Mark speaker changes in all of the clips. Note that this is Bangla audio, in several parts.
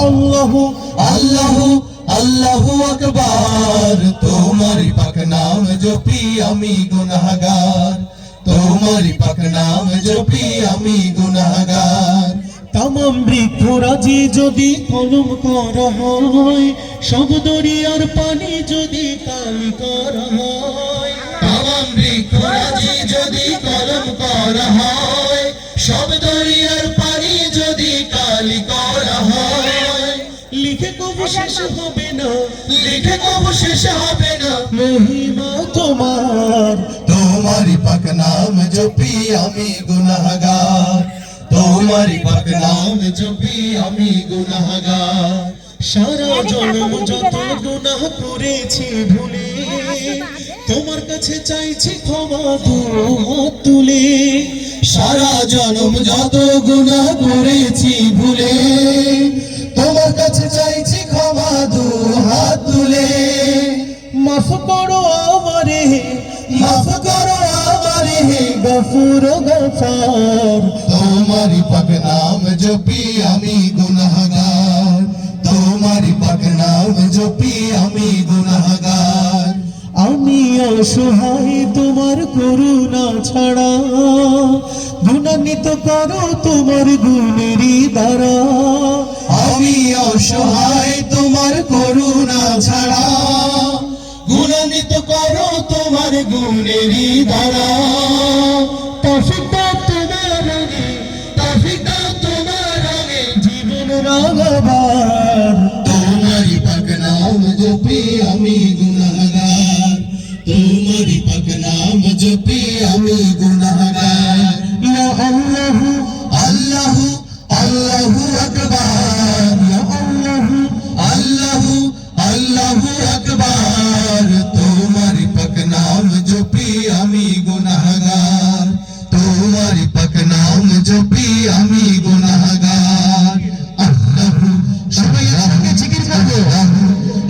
Speaker 1: আল্লাহ
Speaker 2: আল্লাহ আল্লাহ আকবার তোমারি পাক নাম জপি আমি গুনাহগার তোমারি পাক নাম জপি আমি গুনাহগার
Speaker 1: তামাম বৃক্ষরাজি যদি কলম করা হয় সব দরিয়ার পানি যদি কাল করা হয় লিখে কবু শেষ হবে না
Speaker 2: লিখে কব শেষ হবে না।
Speaker 1: মহিমা তোমার
Speaker 2: তোমারি পাক নাম জপি আমি গুনাহগার। তোমারি পাক নাম জপি আমি গুনাহগার।
Speaker 1: সারা জন্ম যত গুনাহ করেছি ভুলে তোমার কাছে চাইছি ক্ষমা তুলে।
Speaker 2: সারা জনম যত গুনাহ করেছি ভুলে কাছে চাইছি ক্ষমা দু হাত তুলে।
Speaker 1: মাফ করো আমারে।
Speaker 2: মাফ করো আমারে।
Speaker 1: গফুর গফার।
Speaker 2: তোমারি পাক নাম জপি আমি গুনাহগার। তোমারি পাক নাম জপি আমি গুনাহগার।
Speaker 1: আমি অসহায় তোমার করুণা ছাড়া। গুণান্বিত করো তোমার গুণেরই দ্বারা।
Speaker 2: আমি অসহায়, তোমার করুণা ছাড়া। গুণান্বিত করো তোমার গুণেরই দ্বারা
Speaker 1: তফিক তোমার
Speaker 2: তোমার
Speaker 1: জীবন রাগাবার।
Speaker 2: তোমারি পাক নাম জপি আমি গুনাহগার তোমারি পাক নাম জপি আমি গুনাহগার আকবার তোমারি পাক নাম জপি আমি গুনাহগার তোমারি পাক নাম জপি আমি গুনাহগার আল্লাহু সবাই একসঙ্গে জিকির করব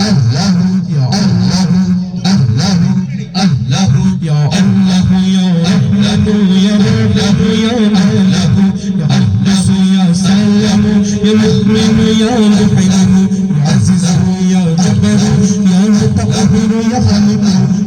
Speaker 2: আল্লাহু আল্লাহু আল্লাহু আল্লাহু
Speaker 1: ইয়া আল্লাহ ইয়া আল্লাহ ইয়া Gracias.